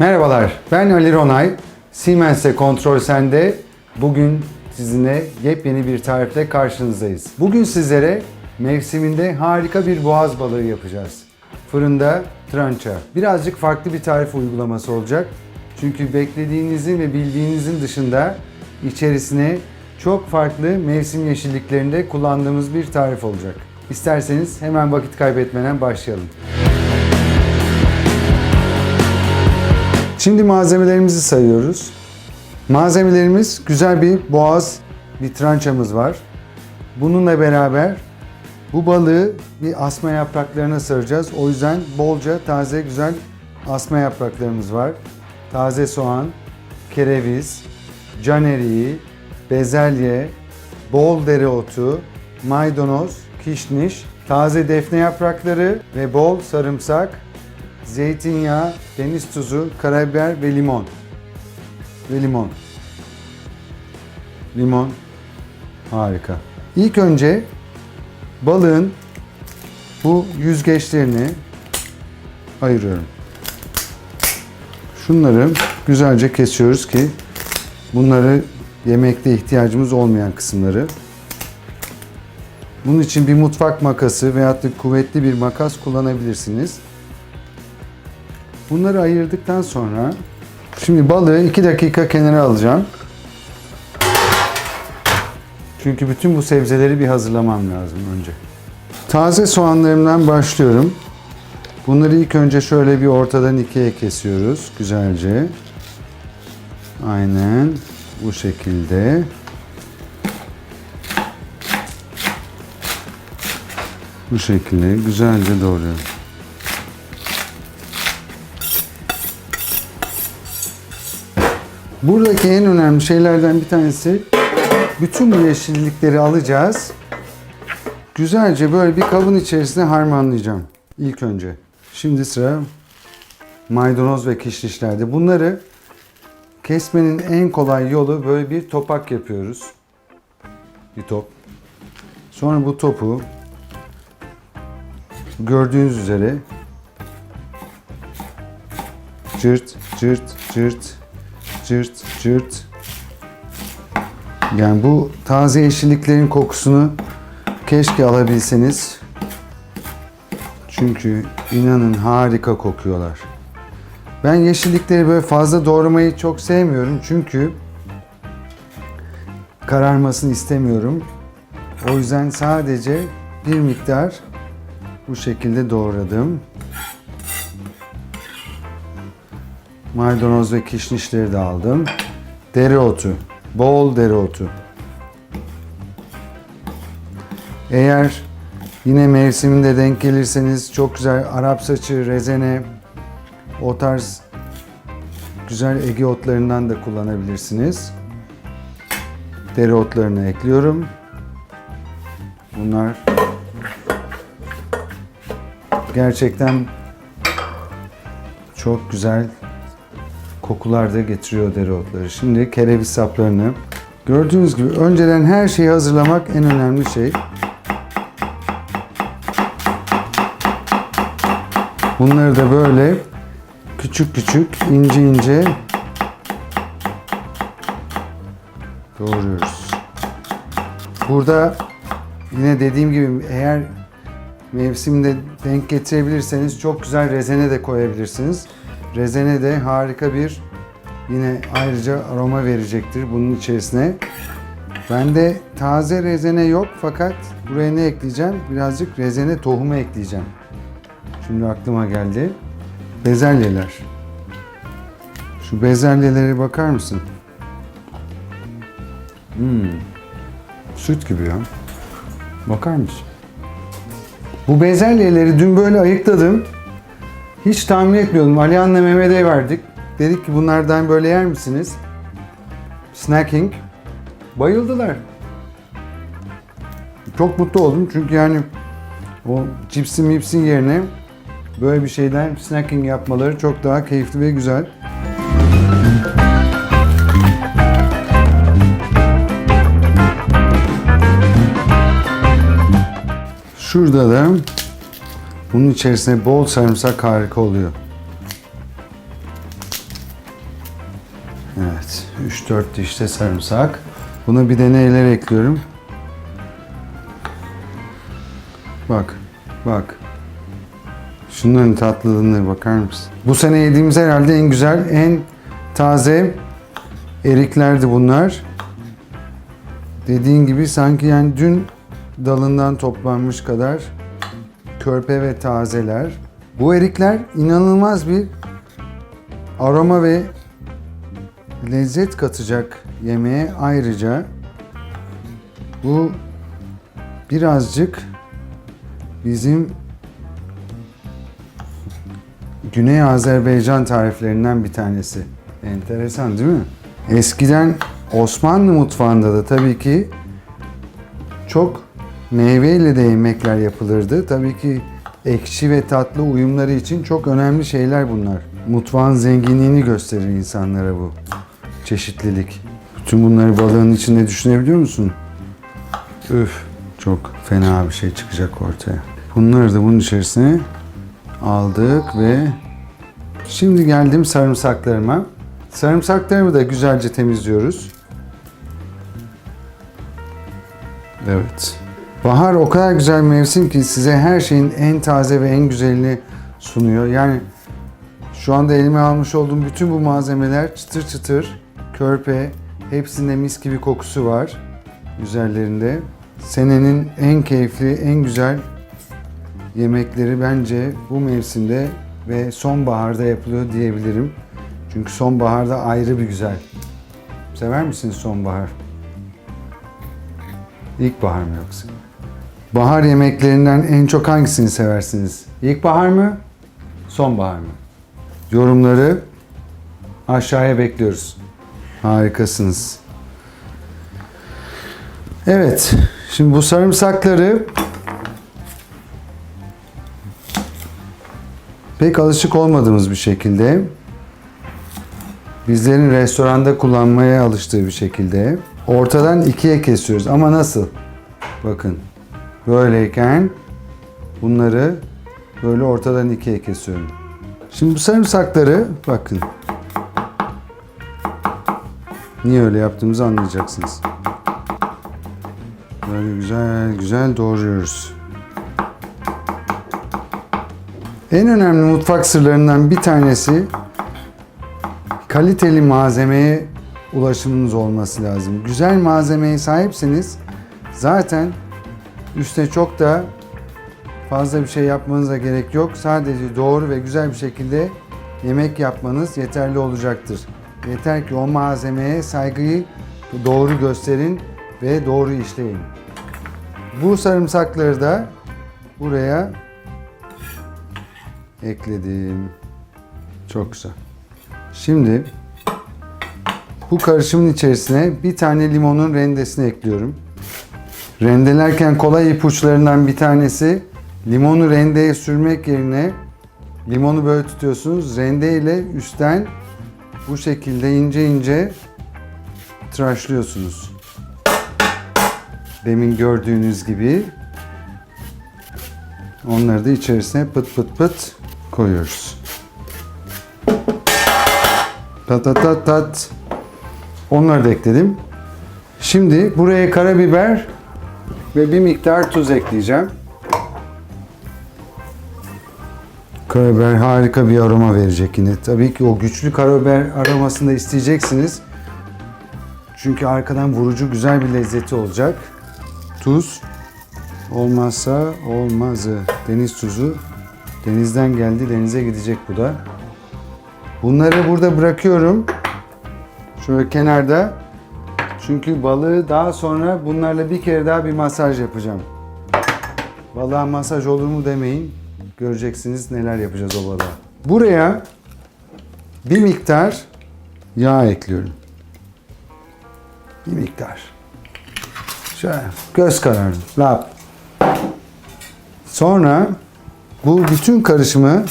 Merhabalar, ben Ali Ronay. Siemens'e Kontrol Sende. Bugün sizinle yepyeni bir tarifle karşınızdayız. Bugün sizlere mevsiminde harika bir boğaz balığı yapacağız. Fırında trança. Birazcık farklı bir tarif uygulaması olacak. Çünkü beklediğinizin ve bildiğinizin dışında içerisine çok farklı mevsim yeşilliklerinde kullandığımız bir tarif olacak. İsterseniz hemen vakit kaybetmeden başlayalım. Şimdi malzemelerimizi sayıyoruz. Malzemelerimiz güzel bir boğaz, bir trançamız var. Bununla beraber bu balığı bir asma yapraklarına saracağız. O yüzden bolca taze güzel asma yapraklarımız var. Taze soğan, kereviz, can eriği, bezelye, bol dereotu, maydanoz, kişniş, taze defne yaprakları ve bol sarımsak, zeytinyağı, deniz tuzu, karabiber ve limon. Ve limon. Limon. Harika. İlk önce balığın bu yüzgeçlerini ayırıyorum. Şunları güzelce kesiyoruz ki bunları yemekte ihtiyacımız olmayan kısımları. Bunun için bir mutfak makası veyahut da kuvvetli bir makas kullanabilirsiniz. Bunları ayırdıktan sonra şimdi balığı 2 dakika kenara alacağım. Çünkü bütün bu sebzeleri bir hazırlamam lazım önce. Taze soğanlarımdan başlıyorum. Bunları ilk önce şöyle bir ortadan ikiye kesiyoruz güzelce. Aynen bu şekilde. Bu şekilde güzelce doğruyorum. Buradaki en önemli şeylerden bir tanesi bütün bu yeşillikleri alacağız. Güzelce böyle bir kabın içerisine harmanlayacağım ilk önce. Şimdi sıra maydanoz ve kişnişlerde. Bunları kesmenin en kolay yolu böyle bir topak yapıyoruz. Bir top. Sonra bu topu gördüğünüz üzere cırt cırt cırt cırt cırt yani bu taze yeşilliklerin kokusunu keşke alabilseniz. Çünkü inanın harika kokuyorlar. Ben yeşillikleri böyle fazla doğramayı çok sevmiyorum. Çünkü kararmasını istemiyorum. O yüzden sadece bir miktar bu şekilde doğradım. Maydanoz ve kişnişleri de aldım. Dereotu. Bol dereotu. Eğer yine mevsiminde denk gelirseniz çok güzel Arap saçı, rezene, o tarz güzel Ege otlarından da kullanabilirsiniz. Dereotlarını ekliyorum. Bunlar gerçekten çok güzel kokular da getiriyor dereotları. Şimdi kereviz saplarını gördüğünüz gibi önceden her şeyi hazırlamak en önemli şey. Bunları da böyle küçük küçük ince ince doğruyoruz. Burada yine dediğim gibi eğer mevsimde denk getirebilirseniz çok güzel rezene de koyabilirsiniz. Rezene de harika bir yine ayrıca aroma verecektir bunun içerisine. Bende taze rezene yok fakat buraya ne ekleyeceğim? Birazcık rezene tohumu ekleyeceğim. Şimdi aklıma geldi. Bezelyeler. Şu bezelyelere bakar mısın? Hmm. Süt gibi ya. Bakar mısın? Bu bezelyeleri dün böyle ayıkladım. Hiç tahmin etmiyordum. Alihan'la Mehmet'e verdik. Dedik ki bunlardan böyle yer misiniz? Snacking. Bayıldılar. Çok mutlu oldum çünkü yani o cipsin mipsin yerine böyle bir şeyden snacking yapmaları çok daha keyifli ve güzel. Şurada da bunun içerisine bol sarımsak harika oluyor. 3-4 diş de sarımsak. Buna bir de neler ekliyorum? Bak, bak. Şunların tatlılığına bakar mısın? Bu sene yediğimiz herhalde en güzel, en taze eriklerdi bunlar. Dediğin gibi sanki yani dün dalından toplanmış kadar körpe ve tazeler. Bu erikler inanılmaz bir aroma ve lezzet katacak yemeğe ayrıca bu birazcık bizim Güney Azerbaycan tariflerinden bir tanesi. Enteresan değil mi? Eskiden Osmanlı mutfağında da tabii ki çok meyveyle de yemekler yapılırdı. Tabii ki ekşi ve tatlı uyumları için çok önemli şeyler bunlar. Mutfağın zenginliğini gösterir insanlara bu çeşitlilik. Bütün bunları balığın içinde düşünebiliyor musun? Üf, çok fena bir şey çıkacak ortaya. Bunları da bunun içerisine aldık ve şimdi geldim sarımsaklarıma. Sarımsaklarımı da güzelce temizliyoruz. Evet. Bahar o kadar güzel mevsim ki size her şeyin en taze ve en güzelini sunuyor. Yani şu anda elime almış olduğum bütün bu malzemeler çıtır çıtır, körpe, hepsinde mis gibi kokusu var üzerlerinde. Senenin en keyifli, en güzel yemekleri bence bu mevsimde ve sonbaharda yapılıyor diyebilirim. Çünkü sonbaharda ayrı bir güzel. Sever misiniz sonbahar? İlkbahar mı yoksa? Bahar yemeklerinden en çok hangisini seversiniz? İlkbahar mı? Sonbahar mı? Yorumları aşağıya bekliyoruz. Harikasınız. Evet, şimdi bu sarımsakları pek alışık olmadığımız bir şekilde bizlerin restoranda kullanmaya alıştığı bir şekilde ortadan ikiye kesiyoruz. Ama nasıl? Bakın böyleyken bunları böyle ortadan ikiye kesiyorum. Şimdi bu sarımsakları bakın. Niye öyle yaptığımızı anlayacaksınız. Böyle güzel güzel doğruyoruz. En önemli mutfak sırlarından bir tanesi kaliteli malzemeye ulaşımınız olması lazım. Güzel malzemeye sahipseniz zaten üstte çok da fazla bir şey yapmanıza gerek yok. Sadece doğru ve güzel bir şekilde yemek yapmanız yeterli olacaktır. Yeter ki o malzemeye saygıyı doğru gösterin ve doğru işleyin. Bu sarımsakları da buraya ekledim. Çok güzel. Şimdi bu karışımın içerisine bir tane limonun rendesini ekliyorum. Rendelerken kolay ipuçlarından bir tanesi limonu rendeye sürmek yerine limonu böyle tutuyorsunuz. Rende ile üstten bu şekilde ince ince tıraşlıyorsunuz. Demin gördüğünüz gibi onları da içerisine pıt pıt pıt koyuyoruz. Tat tat tat tat. Onları da ekledim. Şimdi buraya karabiber ve bir miktar tuz ekleyeceğim. Karabiber harika bir aroma verecek yine. Tabii ki o güçlü karabiber aromasını da isteyeceksiniz. Çünkü arkadan vurucu güzel bir lezzeti olacak. Tuz olmazsa olmazı. Deniz tuzu. Denizden geldi, denize gidecek bu da. Bunları burada bırakıyorum. Şöyle kenarda. Çünkü balığı daha sonra bunlarla bir kere daha bir masaj yapacağım. Balığa masaj olur mu demeyin. Göreceksiniz neler yapacağız o balığa. Buraya bir miktar yağ ekliyorum. Bir miktar. Şöyle göz kararı. Lap. Sonra bu bütün karışımı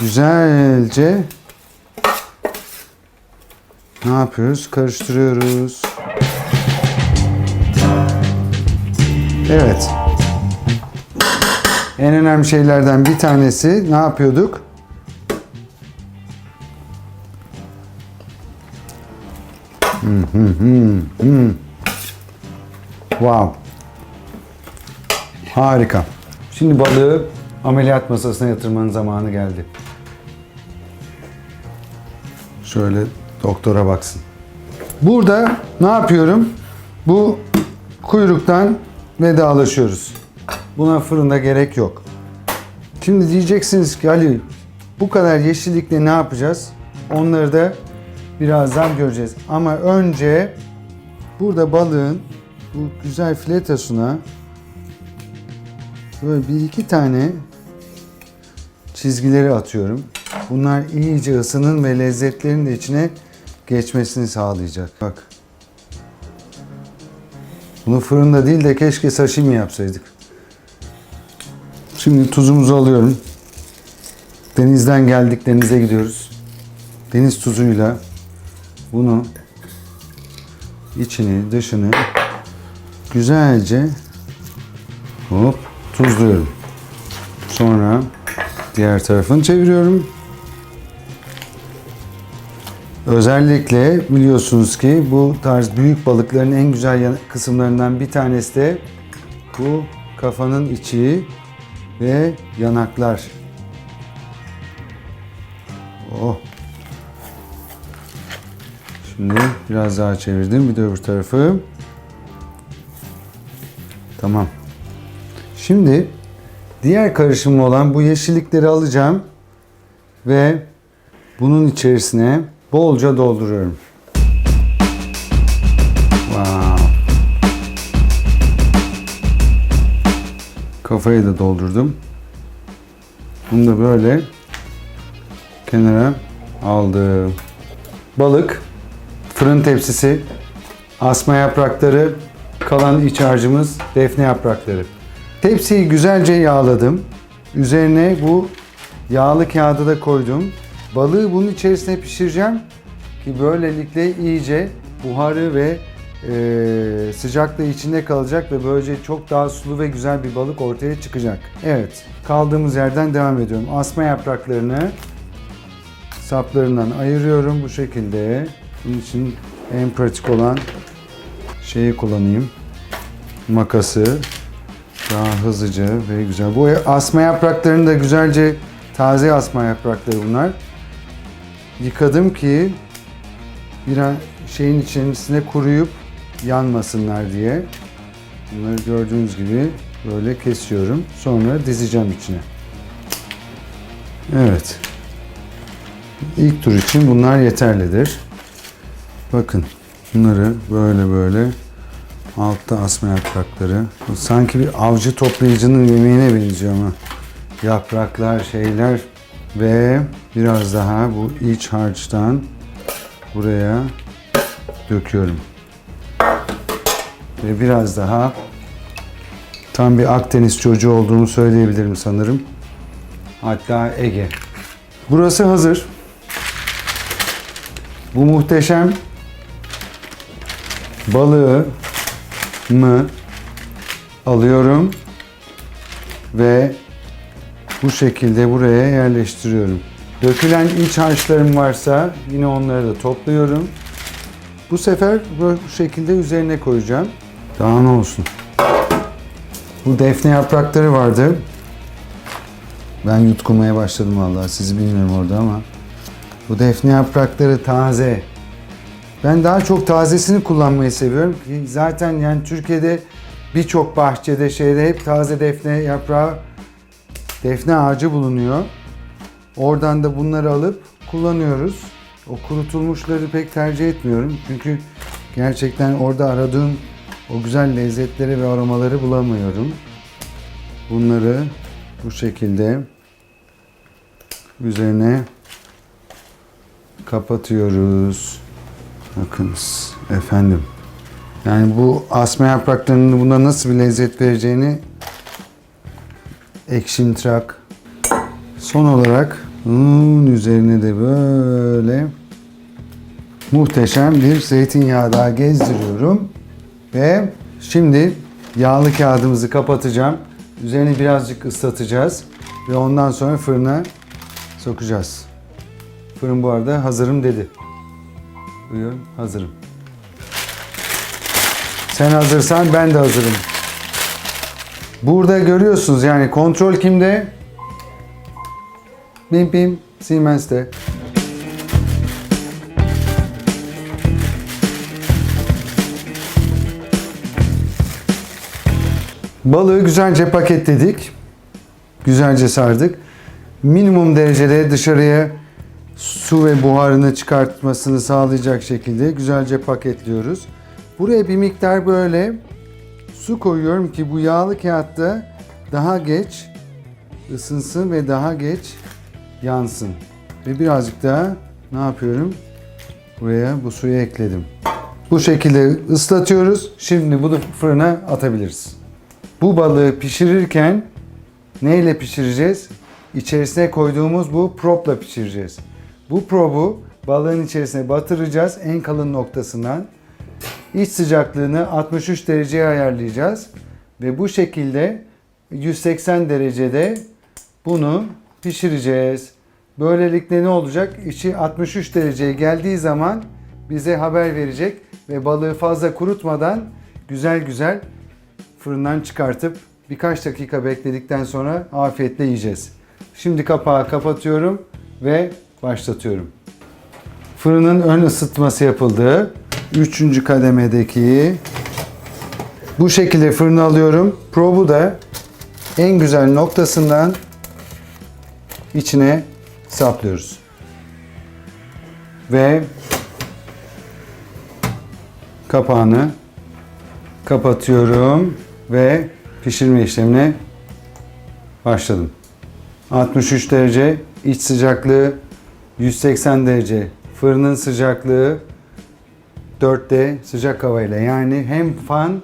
güzelce ne yapıyoruz? Karıştırıyoruz. Evet. En önemli şeylerden bir tanesi ne yapıyorduk? Wow. Harika. Şimdi balığı ameliyat masasına yatırmanın zamanı geldi. Şöyle doktora baksın. Burada ne yapıyorum? Bu kuyruktan vedalaşıyoruz. Buna fırında gerek yok. Şimdi diyeceksiniz ki Ali bu kadar yeşillikle ne yapacağız? Onları da birazdan göreceğiz. Ama önce burada balığın bu güzel filetosuna böyle bir iki tane çizgileri atıyorum. Bunlar iyice ısının ve lezzetlerin de içine geçmesini sağlayacak. Bak. Bunu fırında değil de keşke sashimi yapsaydık. Şimdi tuzumuzu alıyorum. Denizden geldik, denize gidiyoruz. Deniz tuzuyla bunu içini, dışını güzelce hop tuzluyorum. Sonra diğer tarafını çeviriyorum. Özellikle biliyorsunuz ki bu tarz büyük balıkların en güzel kısımlarından bir tanesi de bu kafanın içi ve yanaklar. Oh. Şimdi biraz daha çevirdim. Bir de öbür tarafı. Tamam. Şimdi diğer karışımı olan bu yeşillikleri alacağım ve bunun içerisine bolca dolduruyorum. Wow. Kafayı da doldurdum. Bunu da böyle kenara aldım. Balık, fırın tepsisi, asma yaprakları, kalan iç harcımız defne yaprakları. Tepsiyi güzelce yağladım. Üzerine bu yağlı kağıdı da koydum. Balığı bunun içerisine pişireceğim ki böylelikle iyice buharı ve e, sıcaklığı içinde kalacak ve böylece çok daha sulu ve güzel bir balık ortaya çıkacak. Evet, kaldığımız yerden devam ediyorum. Asma yapraklarını saplarından ayırıyorum bu şekilde. Bunun için en pratik olan şeyi kullanayım. Makası. Daha hızlıca ve güzel. Bu asma yapraklarını da güzelce taze asma yaprakları bunlar. Yıkadım ki bir şeyin içerisine kuruyup yanmasınlar diye. Bunları gördüğünüz gibi böyle kesiyorum. Sonra dizeceğim içine. Evet. İlk tur için bunlar yeterlidir. Bakın bunları böyle böyle altta asma yaprakları. Sanki bir avcı toplayıcının yemeğine benziyor ama. Yapraklar, şeyler ve biraz daha bu iç harçtan buraya döküyorum. Ve biraz daha tam bir Akdeniz çocuğu olduğumu söyleyebilirim sanırım. Hatta Ege. Burası hazır. Bu muhteşem balığı mı alıyorum ve bu şekilde buraya yerleştiriyorum. Dökülen iç harçlarım varsa yine onları da topluyorum. Bu sefer bu şekilde üzerine koyacağım. Daha ne olsun. Bu defne yaprakları vardı. Ben yutkunmaya başladım vallahi. Sizi bilmiyorum orada ama. Bu defne yaprakları taze. Ben daha çok tazesini kullanmayı seviyorum. Zaten yani Türkiye'de birçok bahçede şeyde hep taze defne yaprağı, defne ağacı bulunuyor. Oradan da bunları alıp kullanıyoruz. O kurutulmuşları pek tercih etmiyorum. Çünkü gerçekten orada aradığım o güzel lezzetleri ve aromaları bulamıyorum. Bunları bu şekilde üzerine kapatıyoruz. Bakınız efendim. Yani bu asma yapraklarının buna nasıl bir lezzet vereceğini ekşimtırak. Son olarak bunun üzerine de böyle muhteşem bir zeytinyağı daha gezdiriyorum. Ve şimdi yağlı kağıdımızı kapatacağım. Üzerini birazcık ıslatacağız. Ve ondan sonra fırına sokacağız. Fırın bu arada hazırım dedi. Buyurun hazırım. Sen hazırsan ben de hazırım. Burada görüyorsunuz yani kontrol kimde? Bim bim Siemens'te. Balığı güzelce paketledik. Güzelce sardık. Minimum derecede dışarıya su ve buharını çıkartmasını sağlayacak şekilde güzelce paketliyoruz. Buraya bir miktar böyle su koyuyorum ki bu yağlı kağıtta daha geç ısınsın ve daha geç yansın. Ve birazcık daha ne yapıyorum? Buraya bu suyu ekledim. Bu şekilde ıslatıyoruz. Şimdi bunu fırına atabiliriz. Bu balığı pişirirken neyle pişireceğiz? İçerisine koyduğumuz bu propla pişireceğiz. Bu probu balığın içerisine batıracağız en kalın noktasından. İç sıcaklığını 63 dereceye ayarlayacağız ve bu şekilde 180 derecede bunu pişireceğiz. Böylelikle ne olacak? İçi 63 dereceye geldiği zaman bize haber verecek ve balığı fazla kurutmadan güzel güzel fırından çıkartıp birkaç dakika bekledikten sonra afiyetle yiyeceğiz. Şimdi kapağı kapatıyorum ve başlatıyorum. Fırının ön ısıtması yapıldı. Üçüncü kademedeki bu şekilde fırına alıyorum. Probu da en güzel noktasından içine saplıyoruz. Ve kapağını kapatıyorum ve pişirme işlemine başladım. 63 derece iç sıcaklığı 180 derece fırının sıcaklığı 4'te sıcak havayla yani hem fan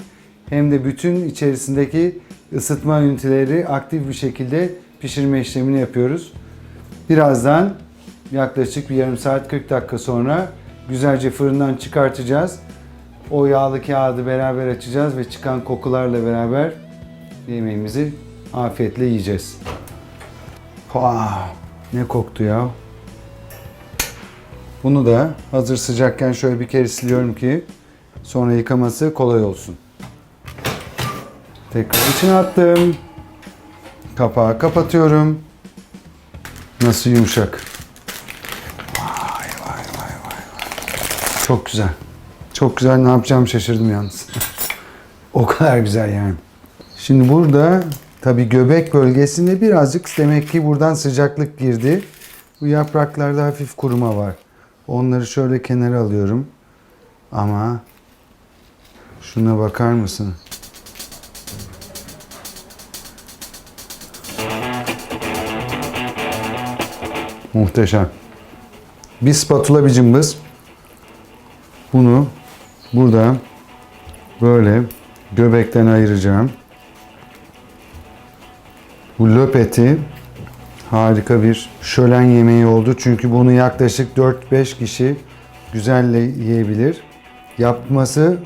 hem de bütün içerisindeki ısıtma üniteleri aktif bir şekilde pişirme işlemini yapıyoruz. Birazdan yaklaşık bir yarım saat 40 dakika sonra güzelce fırından çıkartacağız. O yağlı kağıdı beraber açacağız ve çıkan kokularla beraber yemeğimizi afiyetle yiyeceğiz. Wow, ne koktu ya. Bunu da hazır sıcakken şöyle bir kere siliyorum ki sonra yıkaması kolay olsun. Tekrar içine attım. Kapağı kapatıyorum. Nasıl yumuşak. Vay vay vay vay. Çok güzel. Çok güzel ne yapacağımı şaşırdım yalnız. o kadar güzel yani. Şimdi burada tabi göbek bölgesinde birazcık demek ki buradan sıcaklık girdi. Bu yapraklarda hafif kuruma var. Onları şöyle kenara alıyorum. Ama şuna bakar mısın? Muhteşem. Bir spatula bir. Bunu burada böyle göbekten ayıracağım. Bu löp eti harika bir şölen yemeği oldu. Çünkü bunu yaklaşık 4-5 kişi güzelle yiyebilir. Yapması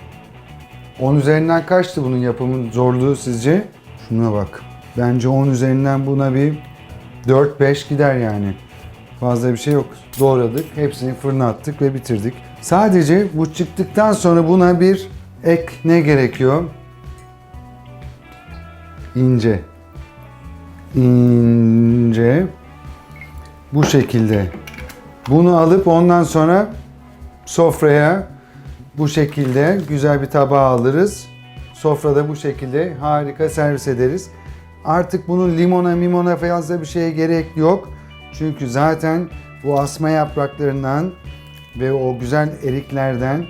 10 üzerinden kaçtı bunun yapımın zorluğu sizce? Şuna bak. Bence 10 üzerinden buna bir 4-5 gider yani. Fazla bir şey yok. Doğradık. Hepsini fırına attık ve bitirdik. Sadece bu çıktıktan sonra buna bir ek ne gerekiyor? İnce. İnce. Bu şekilde. Bunu alıp ondan sonra sofraya bu şekilde güzel bir tabağa alırız. Sofrada bu şekilde harika servis ederiz. Artık bunun limona mimona fazla bir şeye gerek yok. Çünkü zaten bu asma yapraklarından ve o güzel eriklerden,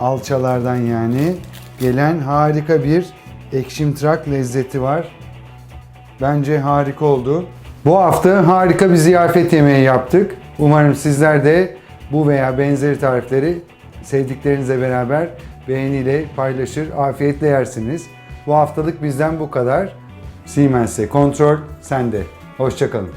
alçalardan yani gelen harika bir ekşimtırak lezzeti var. Bence harika oldu. Bu hafta harika bir ziyafet yemeği yaptık. Umarım sizler de bu veya benzeri tarifleri sevdiklerinizle beraber beğeniyle paylaşır, afiyetle yersiniz. Bu haftalık bizden bu kadar. Siemens'e kontrol sende. Hoşçakalın.